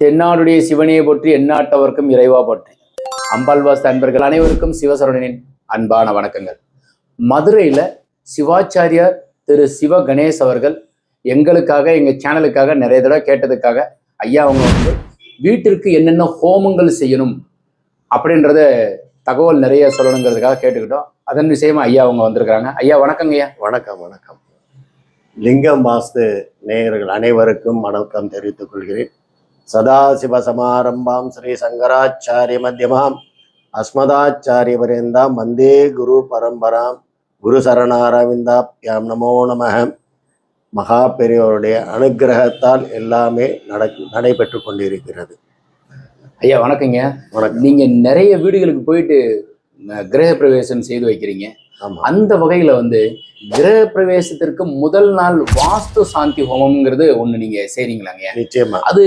தென்னாடுடைய சிவனையை போற்றி எந்நாட்டவர்க்கும் இறைவா போற்றி. அம்பாள்வாஸ் அன்பர்கள் அனைவருக்கும் சிவசரணனின் அன்பான வணக்கங்கள். மதுரையில் சிவாச்சாரியார் திரு சிவ கணேஷ் அவர்கள் எங்களுக்காக எங்கள் சேனலுக்காக நிறைய தடவை கேட்டதுக்காக ஐயா அவங்க வந்து வீட்டிற்கு என்னென்ன ஹோமங்கள் செய்யணும்? அப்படின்றத தகவல் நிறைய சொல்லணுங்கிறதுக்காக கேட்டுக்கிட்டோம். அதன் விஷயமா ஐயா அவங்க வந்திருக்கிறாங்க. ஐயா வணக்கங்க ஐயா. வணக்கம் வணக்கம். லிங்கம் வாஸ்து நேயர்கள் அனைவருக்கும் வணக்கம் தெரிவித்துக் கொள்கிறேன். சதாசிவ சமாரம்பாம் ஸ்ரீ சங்கராச்சாரிய மத்தியமாம் அஸ்மதாச்சாரிய பரியந்தாம் வந்தே குரு பரம்பராம் குரு சரணாரவிந்தாப்யாம் நமோ நமக மகா பெரியோருடைய அனுக்கிரகத்தால் எல்லாமே நடக்கு நடைபெற்று கொண்டிருக்கிறது. ஐயா வணக்கங்க வணக்கம். நீங்க நிறைய வீடுகளுக்கு போயிட்டு கிரக பிரவேசம் செய்து வைக்கிறீங்க. அந்த வகையில வந்து கிரக பிரவேசத்திற்கு முதல் நாள் வாஸ்து சாந்தி ஹோமம்ங்கிறது ஒண்ணு நீங்க செய்றீங்களாங்க. நிச்சயமா. அது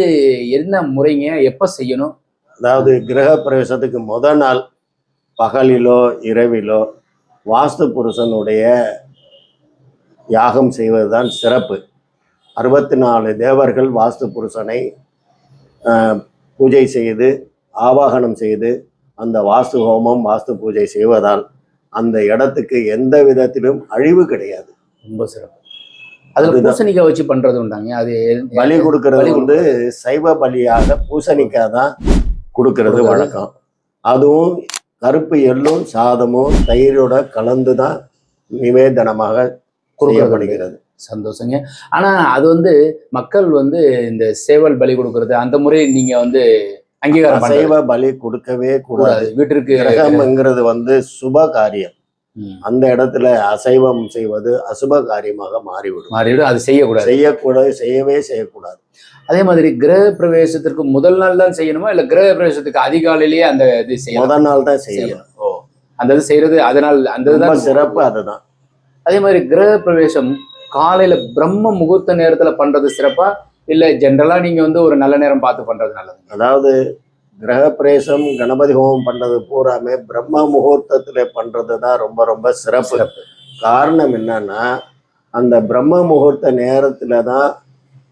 என்ன முறைங்க? எப்ப செய்யணும்? அதாவது கிரக பிரவேசத்துக்கு முத நாள் பகலிலோ இரவிலோ வாஸ்து புருஷனுடைய யாகம் செய்வதுதான் சிறப்பு. அறுபத்தி நாலு தேவர்கள் வாஸ்து புருஷனை பூஜை செய்து ஆவாகனம் செய்து அந்த வாஸ்து ஹோமம் வாஸ்து பூஜை செய்வதால் அந்த இடத்துக்கு எந்த விதத்திலும் அழிவு கிடையாது. ரொம்ப சிறப்பு. அதுல. பூசணிக்காய் வச்சு பண்றது உண்டாங்க. அது பலி கொடுக்கறது வந்து சைவ பலியாக பூசணிக்காய் தான் கொடுக்கறது. வழக்கம். அதுவும் கருப்பு எள்ளும் சாதமும் தயிரோட கலந்து தான் நிவேதனமாக கொடுக்கறது செய்யப்படுகிறது சந்தோஷங்க. ஆனா அது வந்து மக்கள் வந்து இந்த சேவல் பலி கொடுக்கறது அந்த முறை நீங்க வந்து அங்கீகாரம் அசைவ பலி கொடுக்கவே கூடாது. வீட்டிற்கு கிரகம்ங்கிறது வந்து சுப காரியம். அந்த இடத்துல அசைவம் செய்வது அசுப காரியமாக மாறிவிடும். மாறிவிடும். அது செய்யக்கூடாது. செய்யக்கூடாது செய்யவே செய்யக்கூடாது. அதே மாதிரி கிரக பிரவேசத்திற்கு முதல் நாள் தான் செய்யணுமா? இல்ல கிரக பிரவேசத்துக்கு அதிகாலையிலேயே அந்த இது செய்யணும்? முதல் நாள் தான் செய்யணும். ஓ. அந்த இது செய்யறது அதனால் அந்த இதுதான் சிறப்பு அதுதான். அதே மாதிரி கிரக பிரவேசம் காலையில பிரம்ம முகூர்த்த நேரத்துல பண்றது சிறப்பா? இல்ல ஜென்ரலா நீங்க வந்து ஒரு நல்ல நேரம் பார்த்து பண்றது நல்லது. அதாவது கிரகப்பிரவேசம் கணபதி ஹோமம் பண்றது பூராமே பிரம்ம முகூர்த்தத்துல பண்றது தான் ரொம்ப ரொம்ப சிறப்பு. காரணம் என்னன்னா அந்த பிரம்ம முகூர்த்த நேரத்துல தான்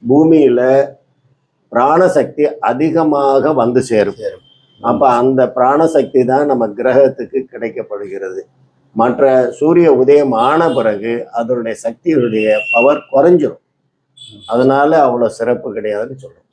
பூமியில பிராணசக்தி அதிகமாக வந்து சேரும். அப்ப அந்த பிராணசக்தி தான் நம்ம கிரகத்துக்கு கிடைக்கப்படுகிறது. மற்ற சூரிய உதயம் ஆன பிறகு அதனுடைய சக்தியுடைய பவர் குறைஞ்சிரும். அதனால அவ்வளவு சிறப்பு கிடையாதுன்னு சொல்றோம்.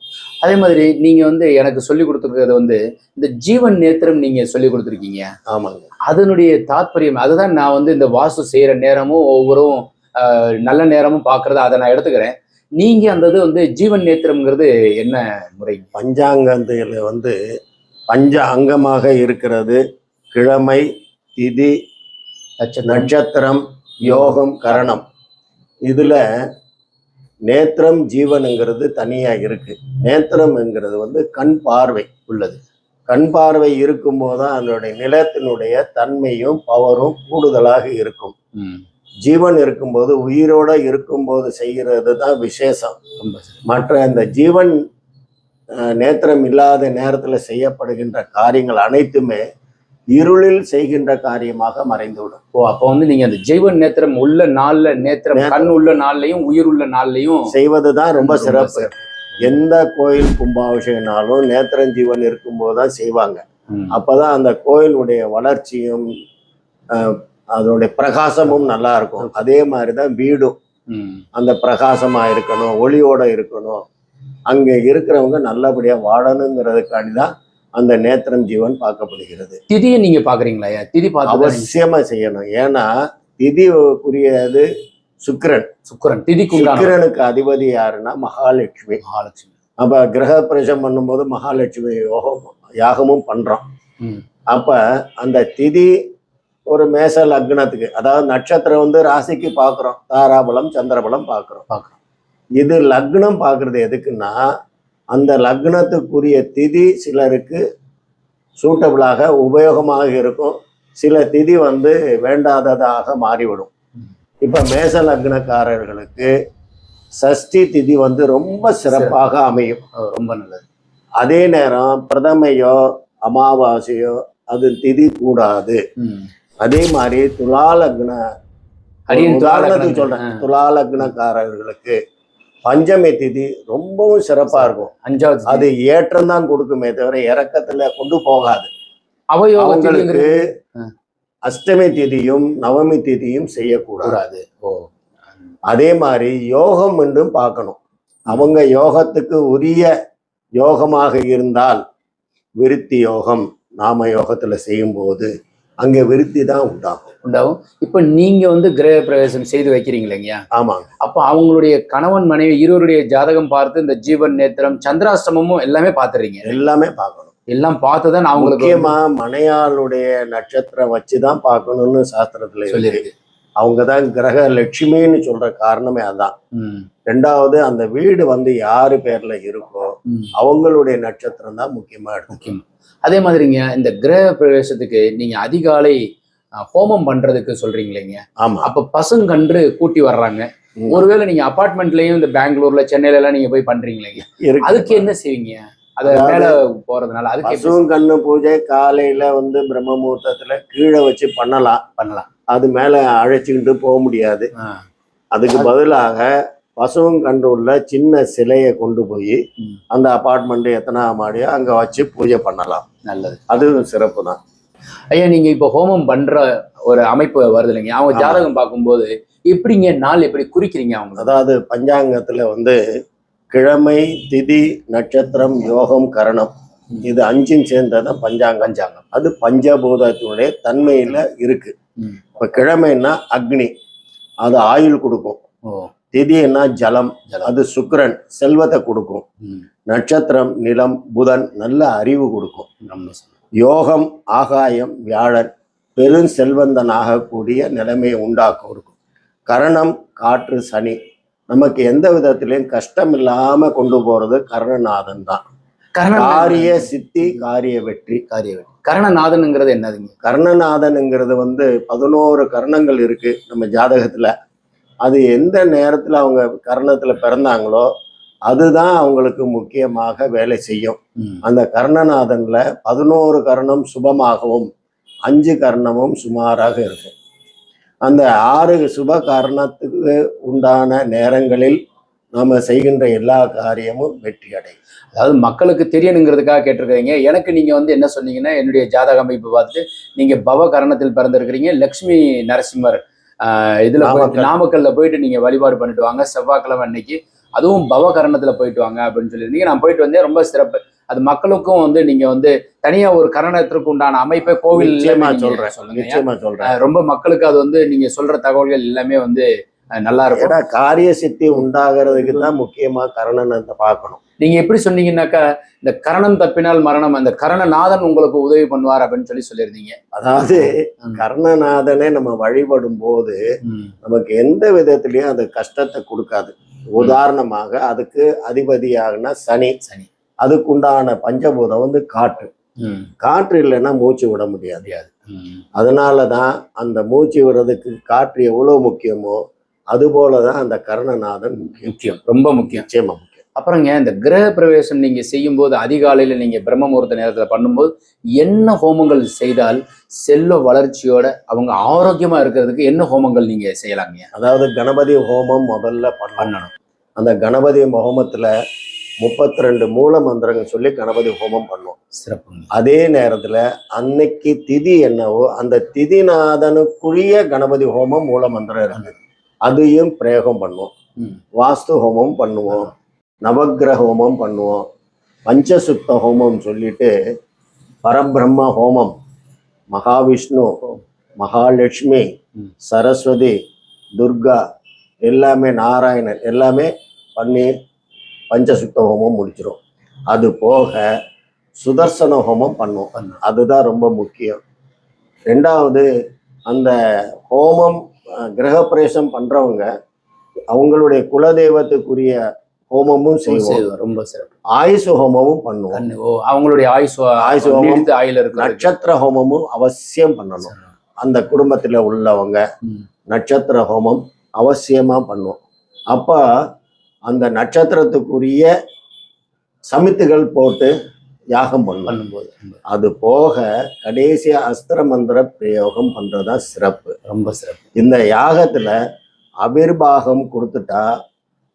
அதே மாதிரி நீங்க வந்து எனக்கு சொல்லி கொடுத்துருக்கிறது வந்து இந்த ஜீவன் நேத்திரம் நீங்க சொல்லி கொடுத்துருக்கீங்க. ஆமாங்க. அதனுடைய தாத்பரியம் அதுதான் நான் வந்து இந்த வாஸ்து செய்யற நேரமும் ஒவ்வொரும் ஆஹ், நல்ல நேரமும் பாக்குறது அதை நான் எடுத்துக்கிறேன். நீங்க அந்த இது வந்து ஜீவன் நேத்திரம்ங்கிறது என்ன முறை? பஞ்சாங்கத்தில் வந்து பஞ்ச அங்கமாக இருக்கிறது கிழமை திதி நட்சத்திரம் யோகம் கரணம். இதுல நேத்திரம் ஜீவனுங்கிறது தனியா இருக்கு. நேத்திரம்ங்கிறது வந்து கண் பார்வை உள்ளது. கண் பார்வை இருக்கும்போது தான் அதனுடைய நிலத்தினுடைய தன்மையும் பவரும் கூடுதலாக இருக்கும். ஜீவன் இருக்கும்போது உயிரோட இருக்கும்போது செய்கிறது தான் விசேஷம். மற்ற இந்த ஜீவன் நேத்திரம் இல்லாத நேரத்தில் செய்யப்படுகின்ற காரியங்கள் அனைத்துமே இருளில் செய்கின்ற காரியமாக மறைந்துவிடும். ஓ அப்போ வந்து நீங்க அந்த ஜீவன் நேத்திரம் உள்ள நாள்ல நேத்திரம். கண் உள்ள நாள்லயும் உயிர் உள்ள நாள்லயும் செய்வது தான் ரொம்ப சிறப்பு. எந்த கோயில் கும்பாபிஷேகனாலும் நேத்திரம் ஜீவன் இருக்கும்போது தான் செய்வாங்க அப்பதான் அந்த கோயிலுடைய வளர்ச்சியும் அதனுடைய பிரகாசமும் நல்லா இருக்கும். அதே மாதிரி தான் வீடும். அந்த பிரகாசமா இருக்கணும் ஒளியோட இருக்கணும். அங்க இருக்கிறவங்க நல்லபடியா வாழணுங்கிறதுக்காண்டி தான் அந்த நேத்திரம் ஜீவன் பார்க்கப்படுகிறது. திதியை நீங்க பாக்குறீங்களா? திதி பார்த்து அவசியமா செய்யணும். ஏன்னா திதிக்குரியது சுக்கிரன். சுக்கரன் திதிக்கு உண்டான சுக்கிரனுக்கு அதிபதி யாருன்னா மகாலட்சுமி. மகாலட்சுமி. அப்ப கிரக பிரவேசம் பண்ணும்போது மகாலட்சுமி யோகம் யாகமும் பண்றோம். அப்ப அந்த திதி ஒரு மேச லக்னத்துக்கு அதாவது நட்சத்திரம் வந்து ராசிக்கு பார்க்குறோம். தாராபலம் சந்திரபலம் பார்க்குறோம். பார்க்கிறோம். இது லக்னம் பார்க்கறது எதுக்குன்னா அந்த லக்னத்துக்குரிய திதி சிலருக்கு சூட்டபிளாக உபயோகமாக இருக்கும் சில திதி வந்து வேண்டாததாக மாறிவிடும். இப்ப மேச லக்னக்காரர்களுக்கு சஷ்டி திதி வந்து ரொம்ப சிறப்பாக அமையும் ரொம்ப நல்லது அதே நேரம் பிரதமையோ அமாவாசையோ அது திதி கூடாது. அதே மாதிரி துலா லக்ன உதாரணத்துக்கு. சொல்றேன். துலா லக்னக்காரர்களுக்கு பஞ்சமி திதி ரொம்பவும் சிறப்பா இருக்கும். அஞ்சாவது. அது ஏற்றம் தான் கொடுக்குமே தவிர இறக்கத்துல கொண்டு போகாது. அவங்களுக்கு. அஷ்டமி திதியும் நவமி திதியும் செய்யக்கூடாது. கூடாது ஓ. அதே மாதிரி யோகம் என்றும் பார்க்கணும். அவங்க யோகத்துக்கு உரிய யோகமாக இருந்தால் விருத்தி யோகம் நாம யோகத்துல செய்யும்போது அங்க விருத்தி தான் உண்டாகும். உண்டாகும். இப்ப நீங்க வந்து கிரக பிரவேசம் செய்து வைக்கிறீங்க இல்லைங்கய்யா? ஆமாங்க. அப்போ அவங்களுடைய கணவன் மனைவி இருவருடைய ஜாதகம் பார்த்து இந்த ஜீவன் நேத்திரம் சந்திராஷ்டமமும் எல்லாமே பார்த்துறீங்க எல்லாமே பார்க்கணும். எல்லாம் பார்த்து தான் அவங்களுக்கு முக்கியமா மனையாளுடைய நட்சத்திரம் வச்சுதான் பார்க்கணும்னு சாஸ்திரத்துல சொல்லியிருக்கு. அவங்க தான் கிரக லட்சுமின்னு சொல்ற காரணமே அதான். ரெண்டாவது அந்த வீடு வந்து யாரு பேர்ல இருக்கோ. அவங்களுடைய நட்சத்திரம் தான் முக்கியமா எடுக்கும் முக்கியம். அதே மாதிரிங்க இந்த கிரக பிரவேசத்துக்கு நீங்க அதிகாலை ஹோமம் பண்றதுக்கு சொல்றீங்க இல்லைங்க ஆமா. அப்ப பசுங்கன்று கூட்டி வர்றாங்க. ஒருவேளை நீங்க அபார்ட்மெண்ட்லயும் இந்த பெங்களூர்ல சென்னையில எல்லாம் நீங்க போய் பண்றீங்க இல்லைங்க. அதுக்கு என்ன செய்வீங்க? அத மேல போறதுனால அதுக்கு எப்படி பசுவும் கண்ணு பூஜை காலையில வந்து பிரம்ம முகூர்த்தத்துல கீழே வச்சு பண்ணலாம். பண்ணலாம். அது மேல அழைச்சிக்கிட்டு போக முடியாது. அதுக்கு பதிலாக பசுவும் உள்ள சின்ன சிலையை கொண்டு போய். அந்த அபார்ட்மெண்ட் எத்தனை மாடியோ அங்க வச்சு பூஜை பண்ணலாம். நல்லது. அதுவும் சிறப்பு தான் ஐயா நீங்க இப்ப ஹோமம் பண்ற ஒரு அமைப்பு வருது இல்லைங்க? அவங்க. ஜாதகம் பார்க்கும்போது எப்படிங்க நாள் எப்படி குறிக்கிறீங்க அவங்க அதாவது பஞ்சாங்கத்துல வந்து கிழமை திதி நட்சத்திரம் யோகம் கரணம். இது அஞ்சும் சேர்ந்ததான் பஞ்சாங்கம். பஞ்சாங்கம். அது பஞ்சபூதத்தினுடைய தன்மையில இருக்கு. ம். இப்ப கிழமைன்னா அக்னி. அது ஆயுள் கொடுக்கும். ஓ திதின்னா ஜலம். அது சுக்கிரன் செல்வத்தை கொடுக்கும். நட்சத்திரம் நிலம் புதன் நல்ல அறிவு கொடுக்கும். யோகம் ஆகாயம் வியாழன் பெரும் செல்வந்தனாக கூடிய நிலைமையை உண்டாக்கும் இருக்கும் கரணம் காற்று சனி நமக்கு எந்த விதத்திலையும் கஷ்டம் இல்லாம கொண்டு போறது கர்ணநாதன் தான். காரிய சித்தி காரிய வெற்றி. காரிய கரணநாதனுங்கிறது என்னதுங்க? கர்ணநாதனுங்கிறது வந்து பதினோரு கர்ணங்கள் இருக்கு நம்ம ஜாதகத்துல. அது எந்த நேரத்துல அவங்க கர்ணத்துல பிறந்தாங்களோ அதுதான் அவங்களுக்கு முக்கியமாக வேலை செய்யும். அந்த கர்ணநாதன்ல பதினோரு கர்ணம் சுபமாகவும் அஞ்சு கர்ணமும் சுமாராக இருக்கும். அந்த ஆறு சுப காரணத்துக்கு உண்டான நேரங்களில் நாம செய்கின்ற எல்லா காரியமும் வெற்றி அடையும். அதாவது மக்களுக்கு தெரியணுங்கிறதுக்காக கேட்டிருக்கீங்க எனக்கு நீங்க வந்து என்ன சொன்னீங்கன்னா என்னுடைய ஜாதக அமைப்பு பார்த்துட்டு நீங்க பவ கரணத்தில் பிறந்திருக்கிறீங்க. லக்ஷ்மி நரசிம்மர் இதுல. நாமக்கல்ல போயிட்டு நீங்க வழிபாடு பண்ணிட்டு வாங்க. செவ்வாய்க்கிழமை அன்னைக்கு அதுவும் பவ கரணத்துல போயிட்டு வாங்க அப்படின்னு சொல்லியிருந்தீங்க. நான் போயிட்டு வந்தேன் ரொம்ப சிறப்பு. அது மக்களுக்கும் வந்து நீங்க வந்து தனியா ஒரு கரணத்திற்கு உண்டான அமைப்பை கோவில் சொல்றேன். சொல்லுங்க ரொம்ப மக்களுக்கு அது வந்து நீங்க சொல்ற தகவல்கள் எல்லாமே வந்து நல்லா இருக்கும் ஏன்னா காரிய சித்தி உண்டாகிறதுக்கு தான் முக்கியமா கரணனத்தை பார்க்கணும். நீங்க எப்படி சொன்னீங்கன்னாக்கா இந்த கரணம் தப்பினால் மரணம் அந்த கரணநாதன் உங்களுக்கு உதவி பண்ணுவார் அப்படின்னு சொல்லி சொல்லியிருந்தீங்க. அதாவது. கர்ணநாதனை நம்ம வழிபடும் போது நமக்கு எந்த விதத்திலயும் அது கஷ்டத்தை கொடுக்காது. உதாரணமாக அதுக்கு அதிபதியாகனா சனி. சனி. அதுக்குண்டான பஞ்சபூதம் வந்து காற்று. காற்று இல்லைன்னா மூச்சு விட முடியாது. முடியாது. ம், அதனால தான் அந்த மூச்சு விடுறதுக்கு காற்று எவ்வளவு முக்கியமோ அதுபோல தான் அந்த கர்ணநாதன் முக்கியம். ரொம்ப முக்கியம். நிச்சயமா முக்கியம். அப்புறங்க இந்த கிரக பிரவேசம் நீங்க செய்யும்போது அதிகாலையில நீங்க பிரம்ம முகூர்த்த நேரத்துல பண்ணும்போது என்ன ஹோமங்கள் செய்தால் செல்வ வளர்ச்சியோட அவங்க ஆரோக்கியமா இருக்கிறதுக்கு என்ன ஹோமங்கள் நீங்க செய்யலாங்க? அதாவது கணபதி ஹோமம் முதல்ல பண்ணணும். அந்த கணபதி ஹோமத்துல முப்பத்தி ரெண்டு மூல மந்திரங்கள் சொல்லி கணபதி ஹோமம் பண்ணுவோம். சிறப்புங்க. அதே நேரத்துல அன்னைக்கு திதி என்னவோ அந்த திதிநாதனுக்குரிய கணபதி ஹோமம் மூல மந்திரம் இருக்கு அதையும் பிரயோகம் பண்ணுவோம். வாஸ்து ஹோமம் பண்ணுவோம். நவக்கிரக ஹோமம் பண்ணுவோம். பஞ்சசுத்த ஹோமம் சொல்லிட்டு பரபிரம்ம ஹோமம். மகாவிஷ்ணு மகாலட்சுமி. சரஸ்வதி துர்கா எல்லாமே நாராயணன் எல்லாமே பண்ணி பஞ்சசுத்த ஹோமம் முடிச்சிரும் அது போக சுதர்சன ஹோமம் பண்ணுவோம். அதுதான் ரொம்ப முக்கியம். ரெண்டாவது அந்த ஹோமம் கிரகப்பிரவேசம் பண்றவங்க அவங்களுடைய குலதெய்வத்துக்குரிய ஹோமமும் செய்வோம். ரொம்ப சிறப்பு ஆயுசு ஹோமமும் பண்ணுவோம் அவங்களுடைய ஆயுஸ் ஆயுசு ஹோமம். ஆயுள் இருக்கு நட்சத்திர ஹோமமும் அவசியம் பண்ணணும் அந்த குடும்பத்துல உள்ளவங்க. நட்சத்திர ஹோமம் அவசியமா பண்ணுவோம் அப்ப அந்த நட்சத்திரத்துக்குரிய சமித்துகள் போட்டு யாகம் பண்ணும்போது. அது போக கடைசியா அஸ்திர மந்திர பிரயோகம் பண்றதுதான் சிறப்பு. ரொம்ப சிறப்பு. இந்த யாகத்துல அபிர்பாகம் கொடுத்துட்டா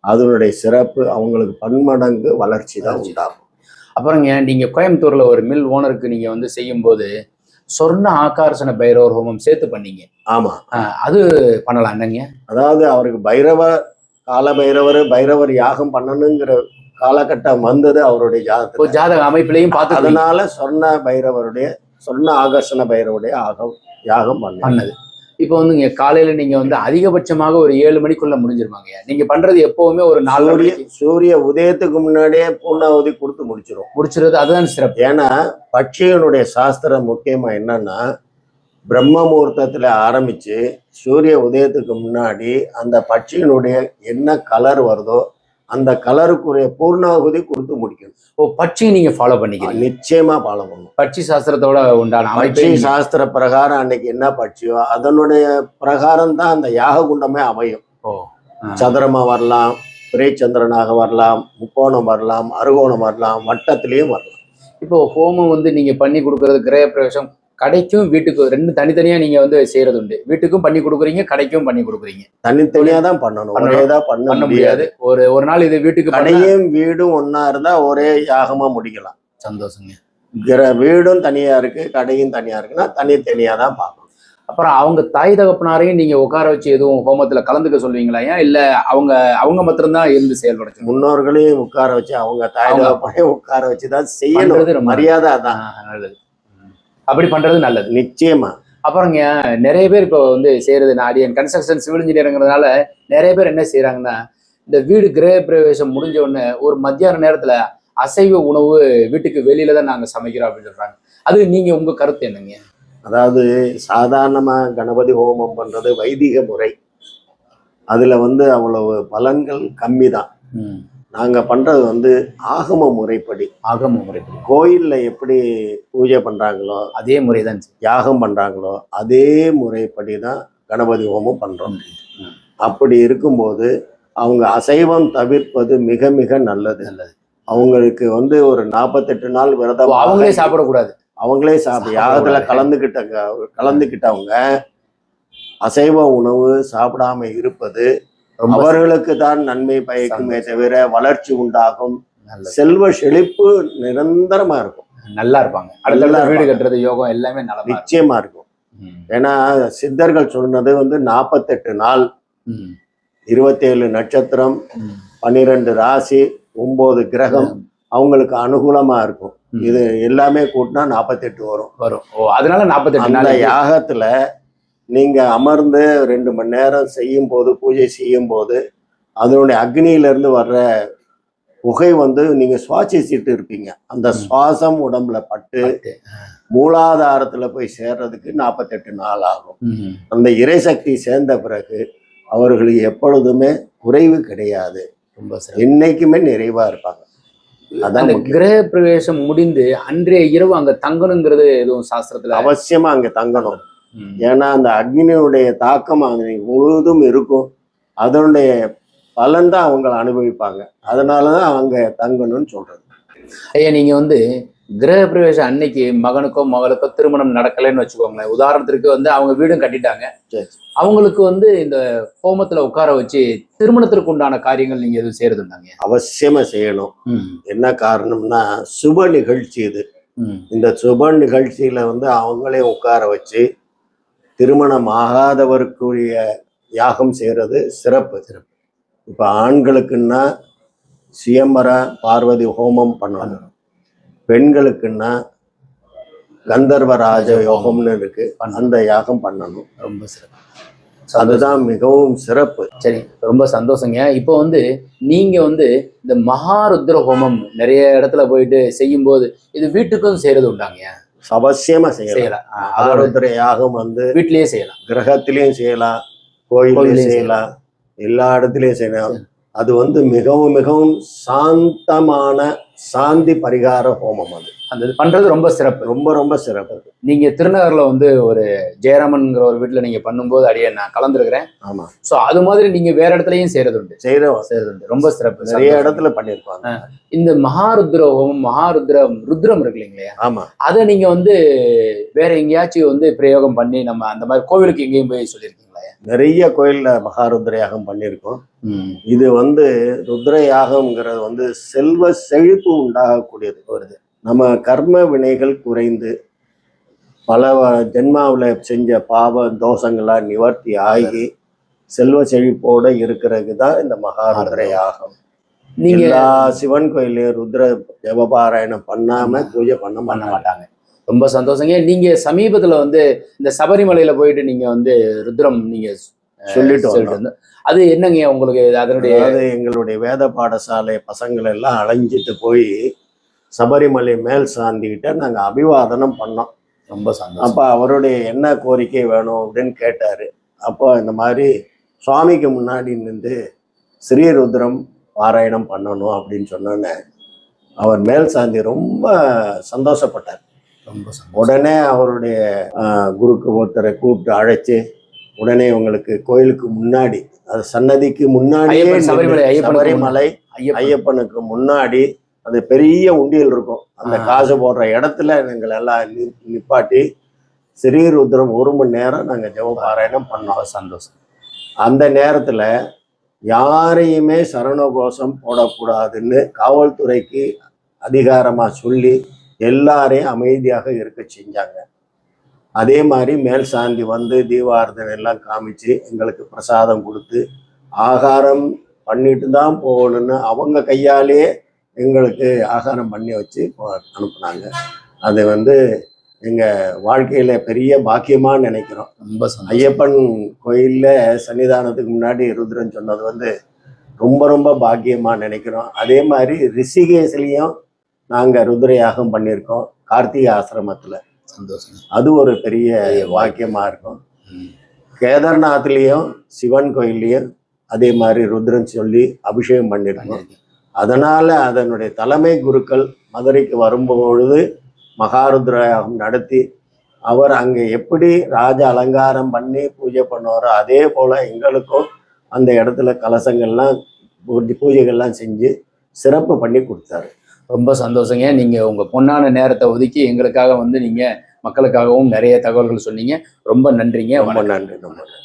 அதனுடைய சிறப்பு அவங்களுக்கு பன்மடங்கு வளர்ச்சி தான் உண்டாகும். அப்புறங்க நீங்க கோயம்புத்தூர்ல ஒரு மில் ஓனருக்கு நீங்க வந்து செய்யும்போது சொர்ண ஆகார்ஷண பைரவர் ஹோமம் சேர்த்து பண்ணீங்க. ஆமா. அது பண்ணலாம் என்னங்க? அதாவது அவருக்கு பைரவர் கால பைரவர் பைரவர் யாகம் பண்ணணுங்கிற காலகட்டம் வந்தது அவருடைய இப்போ ஜாதகத்துல ஜாதக அமைப்பிலையும் பார்த்து அதனால சொர்ண பைரவருடைய சொர்ண ஆகர்ஷண பைரவருடைய ஆகம் யாகம் பண்ண பண்ணது. இப்போ வந்து இங்க காலையில நீங்க வந்து அதிகபட்சமாக ஒரு ஏழு மணிக்குள்ள முடிஞ்சிருவாங்க நீங்க பண்றது எப்பவுமே ஒரு நாலு மணிக்கு. சூரிய உதயத்துக்கு முன்னாடியே பூர்ணாவதி கொடுத்து முடிச்சிரும். முடிச்சிருது அதுதான் சிறப்பு. ஏன்னா பட்சியனுடைய சாஸ்திரம் முக்கியமா என்னன்னா பிரம்ம முகூர்த்தத்துல ஆரம்பிச்சு சூரிய உதயத்துக்கு முன்னாடி அந்த பட்சியினுடைய என்ன கலர் வருதோ அந்த கலருக்குரிய பூர்ணாகுதி கொடுத்து முடிக்கணும். ஓ பட்சி நீங்க ஃபாலோ பண்ணிக்கிறீங்க. நிச்சயமா ஃபாலோ பண்ணணும். பட்சி சாஸ்திரத்தோட உண்டான பட்சி சாஸ்திர பிரகாரம் அன்னைக்கு என்ன பட்சியோ அதனுடைய பிரகாரம் தான் அந்த யாக குண்டமே அமையும். ஓ. சதுரமா வரலாம் பிறைச்சந்திரனாக வரலாம் முக்கோணம் வரலாம் அறுகோணம் வரலாம் வட்டத்திலையும் வரலாம். இப்போ ஹோமம் வந்து நீங்க பண்ணி கொடுக்கறது கிரக பிரவேசம் கடைக்கும் வீட்டுக்கும் ரெண்டு தனித்தனியா நீங்க வந்து செய்யறது உண்டு வீட்டுக்கும் பண்ணி கொடுக்குறீங்க கடைக்கும் பண்ணி கொடுக்குறீங்க. தனித்தனியா தான் பண்ணணும். ஒரே தான் பண்ண முடியாது. ஒரு ஒரு நாள் இது வீட்டுக்கு கடையும் வீடும் ஒண்ணா இருந்தா ஒரே யாகமா முடிக்கலாம். சந்தோஷங்க. வீடும் தனியா இருக்கு கடையும் தனியா இருக்குன்னா தனித்தனியா தான் பார்க்கணும். அப்புறம் அவங்க தாய் தகப்பனாரையும் நீங்க உட்கார வச்சு எதுவும் ஹோமத்துல கலந்துக்க சொல்லுவீங்களா ஏன்? இல்ல அவங்க அவங்க மாத்திரம்தான் இருந்து செயல்படுத்தணும் முன்னோர்களையும் உட்கார வச்சு அவங்க தாய் தகப்பனையும் உட்கார வச்சு தான் பண்றது செய்யணும் மரியாதை அதான். நல்லது. அப்படி பண்றது நல்லது. நிச்சயமா. அப்புறங்க நிறைய பேர் இப்போ வந்து செய்யறது நாடியன் கன்ஸ்ட்ரக்ஷன் சிவில் இன்ஜினியருங்கிறதுனால நிறைய பேர் என்ன செய்யறாங்கன்னா இந்த வீடு கிரக பிரவேசம் முடிஞ்ச உடனே ஒரு மத்தியான நேரத்துல அசைவ உணவு வீட்டுக்கு வெளியில தான் நாங்க சமைக்கிறோம் அப்படின்னு சொல்றாங்க. அது நீங்க உங்க கருத்து என்னங்க? அதாவது சாதாரணமா கணபதி ஹோமம் பண்றது வைதிக முறை. அதுல வந்து அவ்வளவு பலன்கள் கம்மி தான் நாங்க பண்றது வந்து ஆகம முறைப்படி. ஆகம முறைப்படி. கோயில்ல எப்படி பூஜை பண்றாங்களோ அதே முறைதான் யாகம் பண்றாங்களோ அதே முறைப்படி தான் கணபதி ஹோமம் பண்றோம். ம். அப்படி இருக்கும்போது அவங்க அசைவம் தவிர்ப்பது மிக மிக நல்லது. நல்லது. அவங்களுக்கு வந்து ஒரு நாற்பத்தெட்டு நாள் விரதம் அவங்களே சாப்பிடக்கூடாது. அவங்களே சாப்பிட யாகத்துல கலந்துக்கிட்ட கலந்துக்கிட்டவங்க அசைவ உணவு சாப்பிடாம இருப்பது அவர்களுக்கு தான் நன்மை பயக்குமே தவிர வளர்ச்சி உண்டாகும். செல்வ செழிப்பு நிரந்தரமா இருக்கும். நல்லா இருப்பாங்க. நல்லா அடுத்த வீடு. கட்டுறது யோகம் எல்லாமே இருக்கும். நிச்சயமா இருக்கும். ஏன்னா சித்தர்கள் சொன்னது வந்து நாற்பத்தெட்டு நாள். இருபத்தேழு நட்சத்திரம். பன்னிரெண்டு ராசி ஒன்பது கிரகம். அவங்களுக்கு அனுகூலமா இருக்கும். இது எல்லாமே கூட்டினா நாற்பத்தெட்டு வரும். வரும். ஓ அதனால நாற்பத்தெட்டு நாள் யாகத்துல நீங்க அமர்ந்து ரெண்டு மணி நேரம் செய்யும் போது பூஜை செய்யும் போது அதனுடைய அக்னியில இருந்து வர்ற புகை வந்து நீங்க சுவாசிச்சுட்டு இருப்பீங்க அந்த. சுவாசம் உடம்புல பட்டு மூலாதாரத்துல போய் சேர்றதுக்கு நாற்பத்தெட்டு நாள் ஆகும். அந்த இறைசக்தி சேர்ந்த பிறகு அவர்களுக்கு எப்பொழுதுமே குறைவு கிடையாது ரொம்ப சிறப்பு என்னைக்குமே நிறைவா இருப்பாங்க அதான். கிரக பிரவேசம் முடிந்து அன்றைய இரவு அங்க தங்கணுங்கிறது எதுவும் சாஸ்திரத்துல அவசியமா அங்க தங்கணும். ஏன்னா அந்த அக்னியுடைய தாக்கம் அன்னைக்கு முழுவதும் இருக்கும். அதனுடைய பலன் தான் அவங்க அனுபவிப்பாங்க. அதனாலதான் அங்க தங்கணும்னு சொல்றது. ஐயா நீங்க வந்து கிரக பிரவேசம் அன்னைக்கு மகனுக்கோ மகளுக்கோ திருமணம் நடக்கலைன்னு வச்சுக்கோங்களேன். உதாரணத்திற்கு வந்து அவங்க வீடும் கட்டிட்டாங்க. சரி. அவங்களுக்கு வந்து இந்த ஹோமத்துல உட்கார வச்சு திருமணத்திற்கு உண்டான காரியங்கள் நீங்க எதுவும் செய்யறதுண்டாங்க அவசியமா செய்யணும். என்ன காரணம்னா சுப நிகழ்ச்சி இது. இந்த சுப நிகழ்ச்சியில வந்து அவங்களே உட்கார வச்சு திருமணம் ஆகாதவருக்குரிய யாகம் செய்யறது சிறப்பு சிறப்பு. இப்ப ஆண்களுக்குன்னா சுயம்பர பார்வதி ஹோமம் பண்ணணும். பெண்களுக்குன்னா கந்தர்வராஜ யோகம்னு இருக்கு. அந்த யாகம் பண்ணணும். ரொம்ப சிறப்பு. அதுதான் மிகவும் சிறப்பு. சரி ரொம்ப சந்தோஷங்க. இப்போ வந்து நீங்க வந்து இந்த மகாருத்ர ஹோமம் நிறைய இடத்துல போயிட்டு செய்யும்போது இது வீட்டுக்கும் செய்யறது உண்டாங்க அவசியமா செய்யலாம். செய்யலாம். ஆ, அதோட ஆருத்ர யாகம் வந்து வீட்லயே செய்யலாம். கிரகத்திலையும் செய்யலாம் கோயிலையும் செய்யலாம். எல்லா இடத்துலயும் செய்யலாம். அது வந்து மிகவும் மிகவும் சாந்தமான சாந்தி பரிகார ஹோமம் அது. அந்த இது பண்றது ரொம்ப சிறப்பு. ரொம்ப ரொம்ப சிறப்பு. நீங்க திருநகர்ல வந்து ஒரு ஜெயராமன்ங்கிற ஒரு வீட்டுல நீங்க பண்ணும்போது அடியே நான் கலந்துருக்கிறேன். ஆமா. சோ அது மாதிரி நீங்க வேற இடத்துலயும் செய்யறது உண்டு செய்யறோம் செய்யறது உண்டு ரொம்ப சிறப்பு. நிறைய. இடத்துல பண்ணிருப்பாங்க. இந்த மகாருத்ர ஹோமம் மகாருத்ரம் ருத்ரம் இருக்கு இல்லைங்களா? ஆமா. அதை நீங்க வந்து வேற எங்கேயாச்சும் வந்து பிரயோகம் பண்ணி நம்ம அந்த மாதிரி கோவிலுக்கு எங்கேயும் போய் சொல்லியிருக்கீங்களா? நிறைய கோயில்ல மகாருத்ர யாகம் பண்ணியிருக்கோம். இது வந்து ருத்ர யாகம்ங்கிறது வந்து செல்வ செழிப்பு உண்டாகக்கூடியது. வருது. நம்ம கர்ம வினைகள் குறைந்து பல ஜென்மாவுல செஞ்ச பாவ தோஷங்கள்லாம் நிவர்த்தி ஆகி செல்வ செழிப்போட இருக்கிறதுக்கு தான் இந்த மகாருத்ர நீங்க எல்லா சிவன் கோயிலையும் ருத்ர ஜபபாராயணம் பண்ணாம பூஜை பண்ண பண்ண மாட்டாங்க. ரொம்ப சந்தோஷங்க. நீங்க சமீபத்துல வந்து இந்த சபரிமலையில போயிட்டு நீங்க வந்து ருத்ரம் நீங்க அஹ், சொல்லிட்டு சொல்லிட்டு அது என்னங்க உங்களுக்கு அதனுடைய அதாவது எங்களுடைய வேத பாடசாலை பசங்கள் எல்லாம் அலைஞ்சிட்டு போய் சபரிமலை மேல் சாந்திக்கிட்ட நாங்க அபிவாதனம் பண்ணோம். ரொம்ப சந்தோஷம். அப்ப அவருடைய என்ன கோரிக்கை வேணும் அப்படின்னு கேட்டாரு. அப்போ இந்த மாதிரி சுவாமிக்கு முன்னாடி நின்று ஸ்ரீருத்ரம் பாராயணம் பண்ணணும் அப்படின்னு சொன்னோன்னே அவர் மேல் சாந்தி ரொம்ப சந்தோஷப்பட்டார். ரொம்ப உடனே அவருடைய குருக்கு ஒருத்தரை கூப்பிட்டு அழைச்சு உடனே உங்களுக்கு கோயிலுக்கு முன்னாடி அது சன்னதிக்கு முன்னாடியே ஐயப்பன் சபரிமலை ஐயப்பனுக்கு முன்னாடி அது பெரிய உண்டியல் இருக்கும். அந்த. காசு போடுற இடத்துல எங்களை எல்லாம் நி- நிப்பாட்டி ஸ்ரீருத்ரம் ஒரு மணி நேரம் நாங்க ஜெபபாராயணம் பண்ணோம். சந்தோஷம். அந்த நேரத்துல யாரையுமே சரணகோஷம் போடக்கூடாதுன்னு காவல்துறைக்கு அதிகாரமா சொல்லி எல்லாரையும் அமைதியாக இருக்க செஞ்சாங்க. அதே மாதிரி மேல் சாந்தி வந்து தீபாரதனை எல்லாம் காமிச்சு எங்களுக்கு பிரசாதம் கொடுத்து ஆகாரம் பண்ணிட்டு தான் போகணும்னு அவங்க கையாலேயே எங்களுக்கு ஆகாரம் பண்ணி வச்சு அனுப்புனாங்க. அது வந்து எங்க வாழ்க்கையில பெரிய பாக்கியமா நினைக்கிறோம். ரொம்ப ஐயப்பன் கோயில்ல சன்னிதானத்துக்கு முன்னாடி ருத்ரன் சொன்னது வந்து ரொம்ப ரொம்ப பாக்கியமா நினைக்கிறோம். அதே மாதிரி ரிஷிகேஷ்லயும் நாங்க ருத்ர யாகம் பண்ணியிருக்கோம் கார்த்திகை ஆசிரமத்துல. சந்தோஷம். அது ஒரு பெரிய பெரிய வாக்கியமா இருக்கும். கேதார்நாத்லயும் சிவன் கோயில்லையும் அதே மாதிரி ருத்ரன் சொல்லி அபிஷேகம் பண்ணியிருக்கோம். அதனால அதனுடைய தலைமை குருக்கள் மதுரைக்கு வரும்பொழுது மகாருத்ர யாகம் நடத்தி அவர் அங்கே எப்படி ராஜ அலங்காரம் பண்ணி பூஜை பண்ணுவாரோ அதே போல எங்களுக்கும் அந்த இடத்துல கலசங்கள்லாம் பூஜை- பூஜைகள்லாம் செஞ்சு சிறப்பு பண்ணி கொடுத்தாரு. ரொம்ப சந்தோஷங்க. நீங்க உங்க பொன்னான நேரத்தை ஒதுக்கி எங்களுக்காக வந்து நீங்க மக்களுக்காகவும் நிறைய தகவல்கள் சொன்னீங்க. ரொம்ப நன்றிங்க. ரொம்ப. நன்றி ரொம்ப நன்றி.